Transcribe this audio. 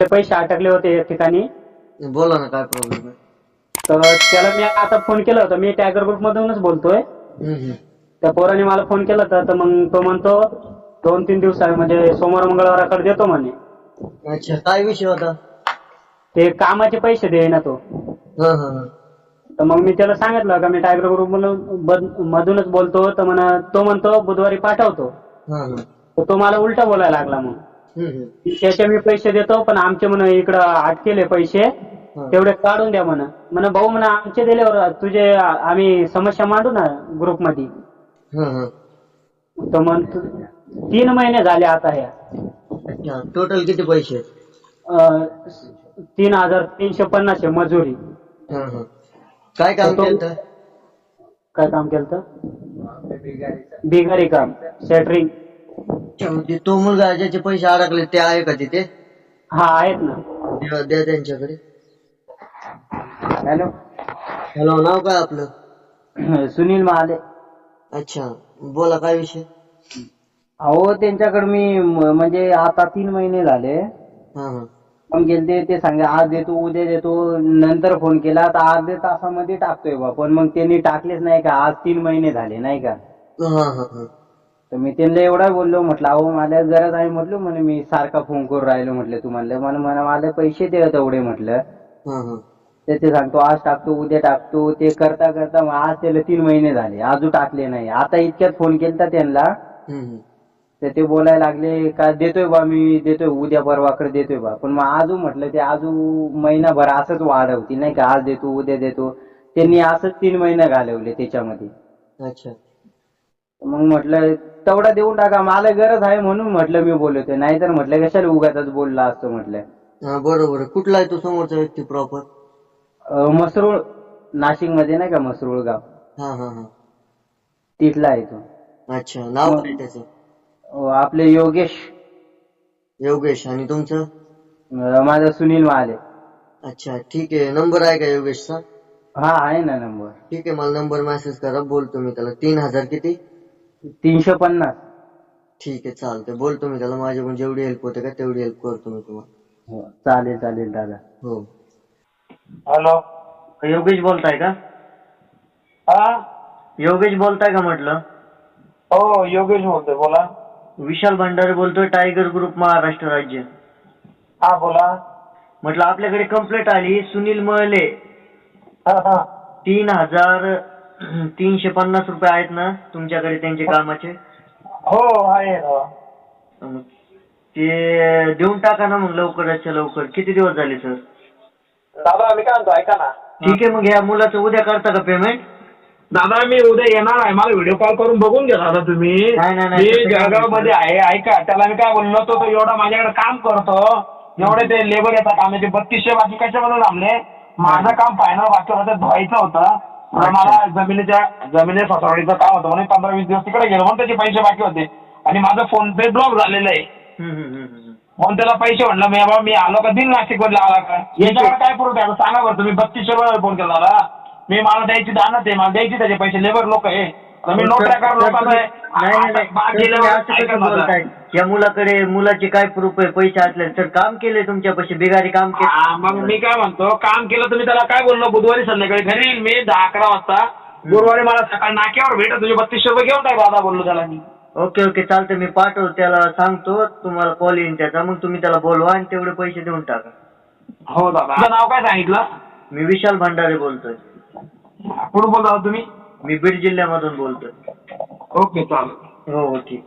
ते पैसे अटकले होते एक ठिकाणी. बोला ना काय प्रॉब्लेम तर त्याला मी आता फोन केला होता. मी टायगर ग्रुप मधूनच बोलतोय. त्या पोराने मला फोन केला होता. तर मग तो म्हणतो दोन तीन दिवसा म्हणजे सोमवार मंगळवाराकडे देतो म्हणे. अच्छा काय विषय होता? ते कामाचे पैसे दे ना तो. हा हा हा. तर मग मी त्याला सांगितलं का मी टायगर ग्रुप मधूनच बोलतो. तर म्हणा तो म्हणतो बुधवारी पाठवतो. हा हा. तर तो मला उलटा बोलायला लागला मग. हम्म, हम्म. त्याचे मी पैसे देतो पण आमचे म्हण इकडं अटकेले पैसे. तेवढे काढून द्या म्हण. म्हण भाऊ म्हणा आमचे दिल्यावर तुझे आम्ही समस्या मांडू ना ग्रुपमध्ये तर मग तीन महिने झाले आता ह्या टोटल किती पैसे? तीन हजार तीनशे पन्नास आहे मजुरी. काय काम केलं काय काम केलं बिगारी काम. सेटरिंग ते तो मुलगा ज्याचे पैसे अडकले ते आहे का तिथे? हा आहेत ना. द्या द्या त्यांच्याकडे. हॅलो. हॅलो नाव काय आपलं? सुनील महाले. अच्छा बोला काय विषय? अहो त्यांच्याकडे मी म- म्हणजे आता तीन महिने झाले. हा हा. फोन केलते ते सांगे आज देतो उद्या देतो नंतर फोन केला तर अर्ध्या तासामध्ये टाकतोय बा पण मग त्यांनी टाकलेच नाही का आज तीन महिने झाले नाही का? हा हा हा. तर मी त्यांना एवढा बोललो म्हटलं अहो मला गरज आहे म्हटलं म्हणे मी सारखा फोन करून राहिलो म्हटलं तुम्हाला मला मला मला पैसे दे तेवढे म्हटलं. हा हा. तर ते सांगतो आज टाकतो उद्या टाकतो ते करता करता आज त्याला तीन महिने झाले अजून टाकले नाही. आता इतक्यात फोन केलता त्यांना. तर ते बोलायला लागले का देतोय बा मी देतोय उद्या परवाकडे देतोय बा. पण मग आजू म्हटलं ते आजू महिनाभर असंच वाढवती नाही का? आज देतो उद्या देतो. त्यांनी असंच तीन महिने घालवले त्याच्यामध्ये. अच्छा. मग म्हटलं तेवढा देऊन टाका मला गरज आहे म्हणून म्हटलं मी बोलतोय. नाहीतर म्हटलं कशाला उगाच बोलला असतो म्हटलं. हा बरोबर. आहे. कुठला आहे तो समोरचा व्यक्ती प्रॉपर अं, मसरूळ नाशिकमध्ये नाही का मसरूळ गाव? हा हा हा. तिथला आहे तो. अच्छा नाव काय त्याचं? अं, आपले योगेश. योगेश. आणि तुमचं? अं, माझा सुनील महाले अच्छा ठीक आहे. नंबर आहे का योगेशचा? हा आहे ना नंबर. ठीक आहे मला नंबर मेसेज करा. बोलतो मी त्याला. तीन हजार किती? तीनशे पन्नास. ठीक आहे चालतंय. बोलतो मी त्याला. माझ्याकडून जेवढी हेल्प होते का तेवढी हेल्प करतो मी तुम्हाला. हो, चालेल चालेल दादा. हो. हॅलो योगेश बोलताय का? हा? योगेश बोलताय का म्हटलं? हो योगेश बोलतोय. बोला. विशाल भंडारे बोलतोय टायगर ग्रुप महाराष्ट्र राज्य. हा बोला. म्हटलं आपल्याकडे कंप्लेंट आली सुनील मळले. हा हा. तीन हजार तीनशे पन्नास रुपये आहेत ना तुमच्याकडे त्यांचे कामाचे? हो आहे ना. मग ते देऊन टाका ना मग लवकराच्या लवकर. किती दिवस झाले सर? दादा मी काय म्हणतो ऐका ना. ठीक आहे मग ह्या मुलाचं उद्या करता का पेमेंट दादा मी उद्या येणार आहे. मला व्हिडिओ कॉल करून बघून घ्या दादा तुम्ही. नाही, नाही, नाही, मी तसं जळगावमध्ये आहे ऐका. त्याला मी काय बोललो तो तो एवढा माझ्याकडे काम करतो. एवढे ते लेबर येतात कामाचे बत्तीसशे बाकी कशामध्ये थांबले माझं काम फायनल बाकी होतं धुवायचं होतं. तर मला जमिनीच्या जमिनी फसवणीचं काम होतं. म्हणून पंधरा वीस दिवस तिकडे गेलो. म्हणून त्याचे पैसे बाकी होते. आणि माझं फोन पे ब्लॉक झालेलं आहे. म्हणून त्याला पैसे म्हणलं मी बाबा मी आलो का? दिन नाशिकमध्ये आला का? याच्यावर काय प्रूफ आहे? सांगा बरं. तुम्ही बत्तीसशे वेळा फोन केला दादा मी मला द्यायची दानत आहे. मला द्यायची त्याचे पैसे. लेबर लोक आहे. तर लोकांना या मुलाकडे मुलाचे काय प्रूफ आहे पैसे असले सर काम केले तुमच्यापाशी बिगारी काम केले हा, मग मी काय म्हणतो काम केलं तुम्ही त्याला काय बोललो बुधवारी संध्याकाळी घरी येईल मी दहा अकरा वाजता. गुरुवारी मला सकाळी नाक्यावर भेट तुझे बत्तीसशे रुपये घेऊन टाक दादा बोललो त्याला मी. ओके ओके चालतंय मी पाठवतो त्याला सांगतो तुम्हाला कॉल येईन त्याचा मग तुम्ही त्याला बोलवा आणि तेवढे पैसे देऊन टाका. हो दादा. तुझं नाव काय सांगितलं? मी विशाल भंडारे बोलतोय. कुठून बोलता तुम्ही? मी बीड जिल्ह्यामधून बोलतोय. ओके चालेल. हो हो ठीक.